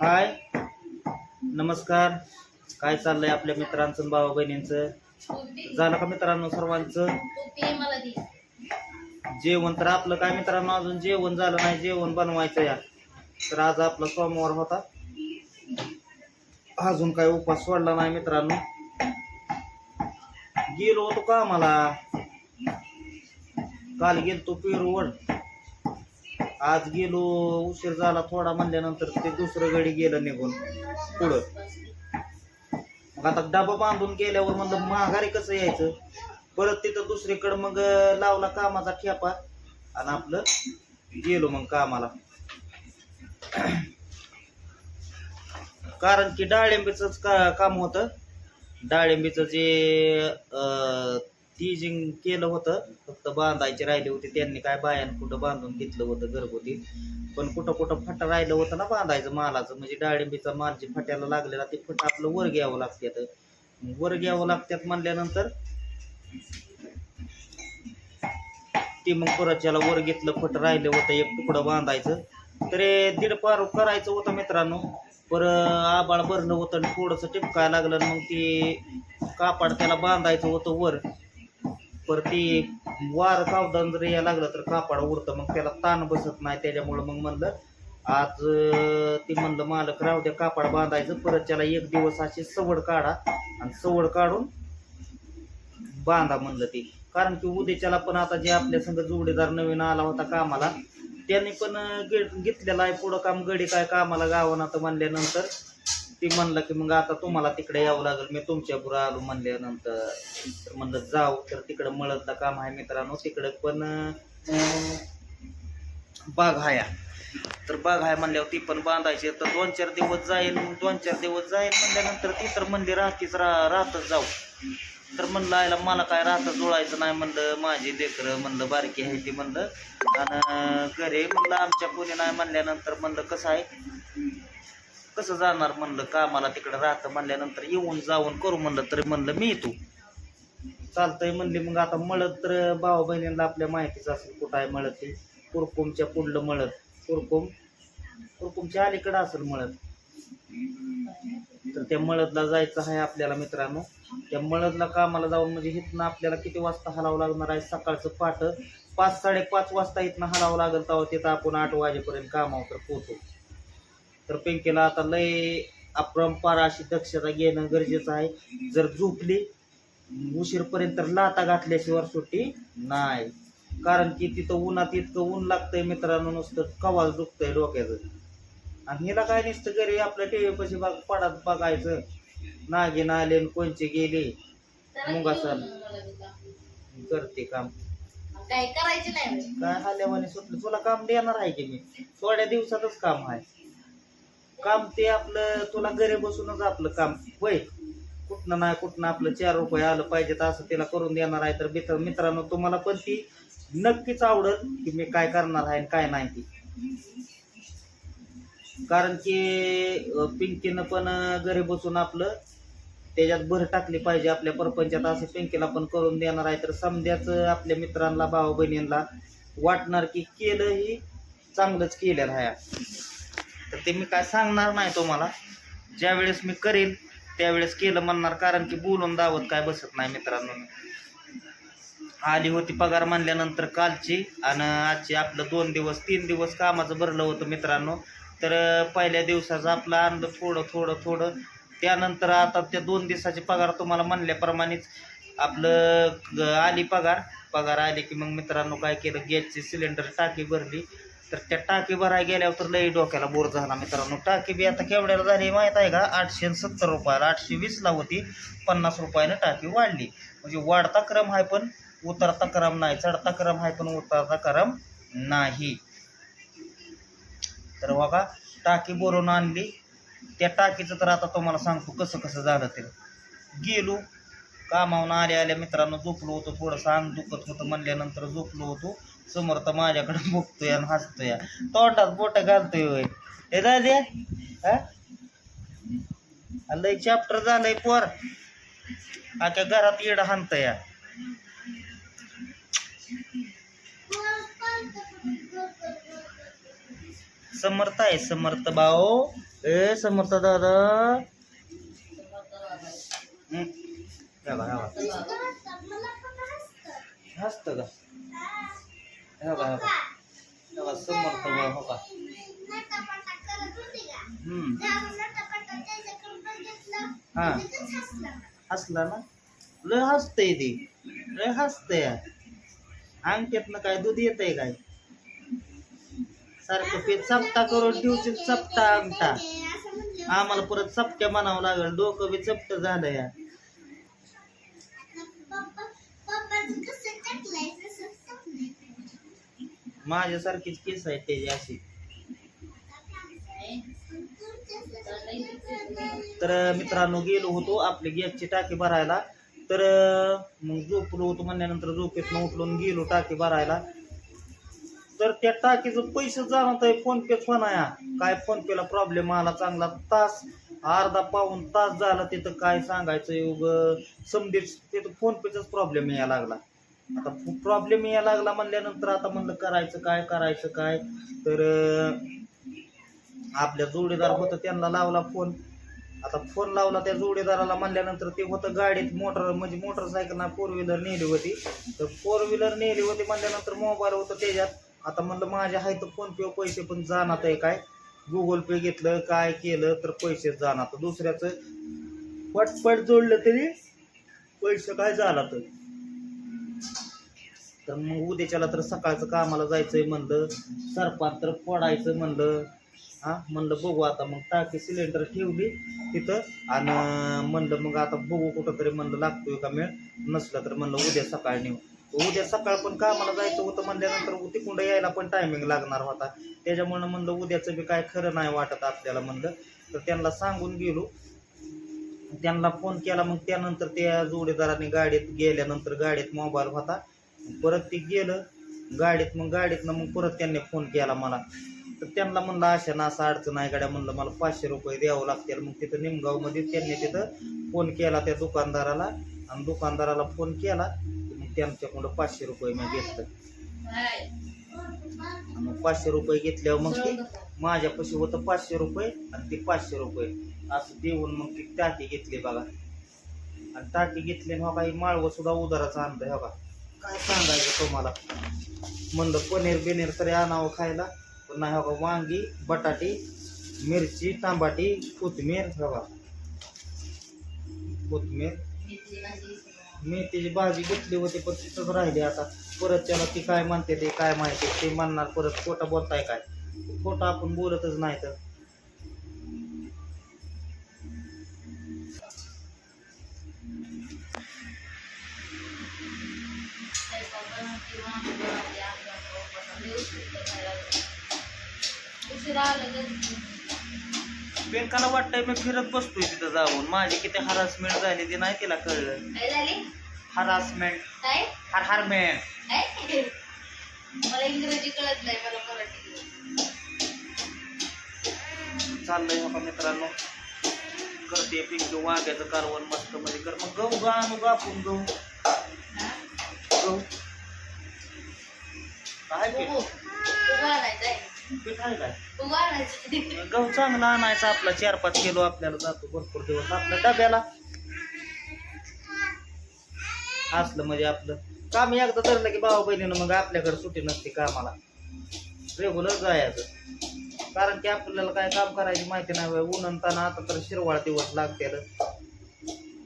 हाय. नमस्कार. काय चाललंय आपल्या मित्रांचं आणि भावा बहिणींचं? झालं का मित्रांनो सर्वांचं? जेवण तर आपलं काय मित्रांनो अजून जेवण झालं नाही जेवण बनवायचं या. तर आज आपला सोमवार होता. अजून काय उपास सोडला नाही मित्रांनो. गेलो होतो का आम्हाला काल गेलतो पेरूवड आज गेलो उशीर झाला थोडा म्हणल्यानंतर ते दुसरं गडी गेलं निघून पुढं. मग आता डबा बांधून गेल्यावर म्हणलं माघारी कसं यायचं? परत तिथं दुसरीकडं मग लावला कामाचा ठेपा आणि आपलं गेलो मग कामाला. कारण की डाळिंबीच का काम होतं. डाळिंबीचं जे अं, केलं होतं. फक्त बांधायचे राहिले होते. त्यांनी काय बायान कुठं बांधून घेतलं होतं घरगुती. पण कुठं कुठं फटा राहिलं होतं ना बांधायचं मालाचं. म्हणजे डाळिंबीचा माल जे फट्याला लागलेला ते फट आपलं वर घ्यावं लागतात वर घ्यावं लागतात म्हणल्यानंतर ते मग परत ज्याला वर घेतलं फट राहिलं होतं एक तुकडं बांधायचं. तर दीड पार करायचं होतं मित्रांनो. पर आबाळ भरलं होतं आणि थोडंसं टिपकायला लागलं मग ते कापड त्याला बांधायचं होतं वर. पर ते वार सावधान जर यायला लागलं तर कापड उरतं मग त्याला ताण बसत नाही. त्याच्यामुळं मग म्हणलं आज ती म्हणलं मालक राहू द्या कापड बांधायचं परत त्याला एक दिवस अशी सवड काढा आणि सवड काढून बांधा म्हणलं ती. कारण की उद्याच्याला पण आता जे आपल्या संग जोडीदार नवीन आला होता कामाला त्यांनी पण घेतलेला आहे पुढं काम गडी काय कामाला गावानं आता म्हणल्यानंतर ती म्हणलं की मग आता तुम्हाला तिकडे यावं लागेल. मी तुमच्या पुरा आलो म्हणल्यानंतर. तर म्हणलं जाऊ तर तिकडं मळतलं काम आहे मित्रांनो तिकडं पण अं, बाग हाया तर बाग आहे म्हणल्यावर ती पण बांधायची. तर दोन चार दिवस जाईल दोन चार दिवस जाईल म्हणल्यानंतर ती तर म्हणली राहतीच रा राहतच जाऊ. तर म्हणलं आयला मला काय राहतं जुळायचं नाही. म्हणलं माझी लेकरं म्हणलं बारकी आहे ती म्हणलं. आणि घरी म्हणलं आमच्या कोणी नाही म्हणल्यानंतर म्हणलं कसं आहे? कसं जाणार म्हणलं कामाला तिकडं राहतं म्हणल्यानंतर येऊन जाऊन करू म्हणलं तरी म्हणलं मी येतो. चालतंय म्हणली मग आता मळत तर भावा बहिणींना आपल्या माहितीच असेल कुठं आहे मळत ते. कुरकुमच्या पुढलं मळत. कुरकुम? कुरकुमच्या अलीकडं असेल मळत. तर त्या मळदला जायचं आहे आपल्याला मित्रांनो. त्या मळदला कामाला जाऊन म्हणजे इथनं आपल्याला किती वाजता हलावं लागणार आहे? सकाळचं पाठ पाच साडेपाच वाजता इथनं हलावं लागेल तेव्हा तिथं आपण आठ वाजेपर्यंत कामावर पोहोचू. तर पिंकीला आता लय अपरंपार अशी दक्षता घेणं गरजेचं आहे. जर झोपली उशीरपर्यंत तर लाता घातल्याशिवाय सुट्टी नाही. कारण की तिथं उन्हात इतकं ऊन लागतंय मित्रांनो नुसतं कवाच दुखतंय डोक्याचं. आणि हिला काय नुसतं घरी आपल्या टीव्ही पशी बघ पडात बघायचं. नागिन आले आणि कोणचे गेले? मुंगा सण करते काम. काय करायची नाही. काय हाल्यावाने सुटलं? तुला काम देणार आहे की मी? थोड्या दिवसातच काम आहे. काम ते आपलं तुला घरी बसूनच आपलं काम. होय. कुठनं ना कुठनं आपलं चार रुपये आलं पाहिजे तर असं तिला करून देणार आहे तर मित्र मित्रांनो तुम्हाला पण ती नक्कीच आवडल की मी काय करणार आहे आणि काय नाही ती. कारण की पिंकीनं पण घरी बसून आपलं त्याच्यात भर टाकली पाहिजे. आपल्या परपंचात असं पिंकीला पण करून देणार आहे. तर समध्याच आपल्या मित्रांना भावा बहिणींना वाटणार की केलं ही चांगलंच केलेलं आहे. तर ते मी काय सांगणार नाही तुम्हाला. ज्या वेळेस मी करेन त्यावेळेस केलं म्हणणार. कारण की बोलून दावत काय बसत नाही मित्रांनो. आली होती पगार म्हणल्यानंतर कालची आणि आजची आपलं दोन दिवस तीन दिवस कामाचं भरलं होतं मित्रांनो. तर पहिल्या दिवसाचं आपलं आणलं थोडं थोडं थोडं. त्यानंतर आता त्या दोन दिवसाची पगार तुम्हाला म्हणल्याप्रमाणेच आपलं ग- आली पगार. पगार आली की मग मित्रांनो काय केलं? गॅसची सिलेंडर टाकी भरली. तर त्या टाकी भराय गेल्यावर तर लई डोक्याला बोर झाला मित्रांनो. टाकी बी आता केवढ्याला झाली माहीत आहे का? आठशे आणि सत्तर रुपयाला. आठशे वीसला होती पन्नास रुपयानं टाकी वाढली. म्हणजे वाढता क्रम आहे पण उतरता क्रम नाही. चढता क्रम आहे पण उतरता क्रम नाही. तर बघा टाकी भरून आणली. त्या टाकीचं तर आता तुम्हाला सांगतो कसं कसं झालं ते. गेलो कामावून आल्या आल्या मित्रांनो झोपलो होतो थोडंसं अंग दुखत होतं म्हणल्यानंतर झोपलो होतो. समोर तर माझ्याकडे बघतोय आणि हसतोय. तोंडात बोट घालतोय होय. हे दाद्या हा? लय चॅप्टर झालंय पोर. आख्या घरात येड हाणत या समर्थ आहे समर्थ भाऊ. ए समर्थ दादा. हसत का? हो का हो का. हो हे बघा, समर्थ हो का. हम्म. हा. हसला ना? लय हसतंय ती. लय हसतय. अंगठ्यातनं काय दूध येतंय काय? सारखं पेट चपटा करून ठेवशील चपटा अंगठा. आम्हाला परत चपट्या म्हणावं लागेल. डोकं बी चपट झालं या. माझ्यासारखीच केस आहे त्याची अशी. तर मित्रांनो गेलो होतो आपली गॅसची टाकी भरायला. तर मग झोपलो होतो म्हणल्यानंतर झोपेतनं उठलो गेलो टाकी भरायला. तर त्या टाकीचं पैसे जाणवत आहे फोन पे फोन आहे. काय फोन पेला प्रॉब्लेम आला चांगला तास अर्धा पाऊन तास झाला तिथं काय सांगायचं योग समजेच तिथं फोन पेचाच प्रॉब्लेम यायला लागला. आता प्रॉब्लेम यायला लागला म्हणल्यानंतर आता म्हणलं करायचं काय करायचं काय? तर आपल्या जोडीदार होतं त्यांना लावला फोन आता फोन लावला त्या जोडीदाराला म्हणल्यानंतर ते होतं गाडीत मोटर म्हणजे मोटरसायकल ना फोर व्हीलर नेली होती. तर फोर व्हीलर नेली होती म्हणल्यानंतर मोबाईल होतं त्याच्यात. आता म्हणलं माझ्या आहे तर फोन पे पैसे पण जाणार आहे काय? गुगल पे घेतलं काय केलं तर पैसे जाणार. दुसऱ्याचं पटपट जोडलं तरी पैसे काय झाला तर? तर मग उद्याच्याला तर सकाळचं कामाला जायचंय म्हणलं सरपात तर फोडायचं म्हणलं हा म्हणलं बघू आता मग टाकी सिलेंडर ठेवली तिथं आणि म्हणलं मग आता बघू कुठं तरी म्हणलं लागतोय का मेळ नसलं तर म्हणलं उद्या सकाळ नेऊ. उद्या सकाळ पण कामाला जायचं होतं म्हणल्यानंतर तिकडं यायला पण टायमिंग लागणार होता. त्याच्यामुळं म्हणलं उद्याचं बी काय खरं नाही वाटत आपल्याला म्हणलं. तर त्यांना सांगून गेलो. त्यांना फोन केला मग त्यानंतर त्या जोडीदाराने गाडीत गेल्यानंतर गाडीत मोबाईल होता. परत ते गेलं गाडीत मग गाडीतनं मग परत त्यांनी फोन केला मला. तर त्यांना म्हणलं अशा ना असं अडचण आहे गाड्या म्हणलं मला पाचशे रुपये द्यावं लागतील. मग तिथं निमगावमध्ये त्यांनी तिथं फोन केला त्या दुकानदाराला आणि दुकानदाराला फोन केला. मग त्यांच्याकडं पाचशे रुपये मी घेतलं. आणि मग पाचशे रुपये घेतल्यावर मग ते माझ्यापाशी होतं पाचशे रुपये आणि ते पाचशे रुपये. असं देऊन मग ती टाकी घेतली बघा. आणि टाकी घेतली आणि हो काही माळवं सुद्धा उदाराचा आणलं हो बघा. काय सांगायचं तुम्हाला? म्हणलं पनीर बिनीर तरी आणावं खायला. पण नाही बघा वांगी बटाटी मिरची तांबाटी कोथमीर हो का कोथमीर मेथीची भाजी घेतली होती? पण तिथंच राहिली आता. परत त्याला ती काय म्हणते ते काय माहिती? ते म्हणणार परत खोटं बोलताय काय? खोटं आपण बोलतच नाही तर. उशिरा आलं बेकाला वाटतंय मी फिरत बसतोय तिथं जाऊन. माझी किती हरासमेंट झाली ती नाही तिला कळलं. काय झाली? हरासमेंट काय? हर हरमेंट काय? मला इंग्रजी कळत नाही मला मराठी चाललंय हो का मित्रांनो. करते पिंक वांग्याचं कारवण मस्त मध्ये कर. मग गहू गा आणू गापून गहू हा? गहू काय पीठ पीठ आहे काय गहू चांगला आणायचा आपला चार पाच किलो आपल्याला जातो भरपूर दिवस. आपल्या डब्याला. असलं म्हणजे आपलं. काम एकदा धरलं की भाऊ बहिणीनं मग आपल्याकडे सुट्टी नसते कामाला. रेग्युलर जायचं. कारण की आपल्याला काय काम करायची माहिती नाही ताण आता तर शिरवाळ दिवस लागते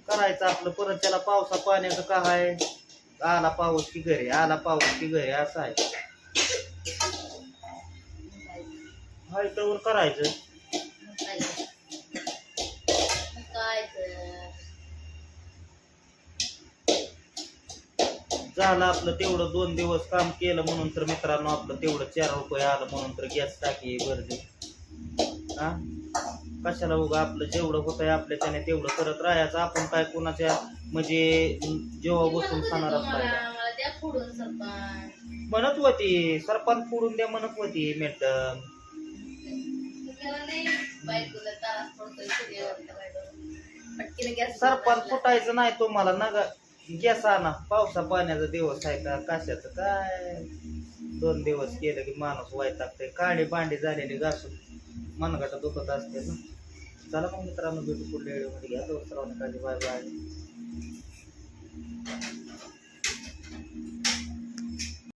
करायचं आपलं परत त्याला पावसा पाण्याचं काय आहे आला पाऊस की घरी आला पाऊस की घरी असं आहे. हाय करायचं. झालं आपलं तेवढं दोन दिवस काम केलं म्हणून तर मित्रांनो आपलं तेवढं चार रुपये आलं म्हणून तर गॅस टाकी भरली. हा? कशाला उगा आपलं जेवढं होतंय आपल्याच्याने तेवढं करत राहायचं. आपण काय कोणाच्या म्हणजे जेव्हा बसून खाणार असलाय द्या फोडून सरपण म्हणत होती सरपंच फोडून द्या म्हणत होती मॅडम. तुम्हाला नाही बायकोला त्रास पडतोय सूर्यावर पटकीने गॅस सरपंच फुटायचं नाही तुम्हाला ना गॅस आणा. पावसा पाण्याचा दिवस आहे का? कशाचं काय? दोन दिवस केलं की माणूस वैतागतंय. काळी भांडी झालेली घासून मनगाटा दुखत असते ना. चला मग मित्रांनो भेटू पुढल्या व्हिडिओमध्ये. घ्या दोस्त राहून काळजी बाय बाय.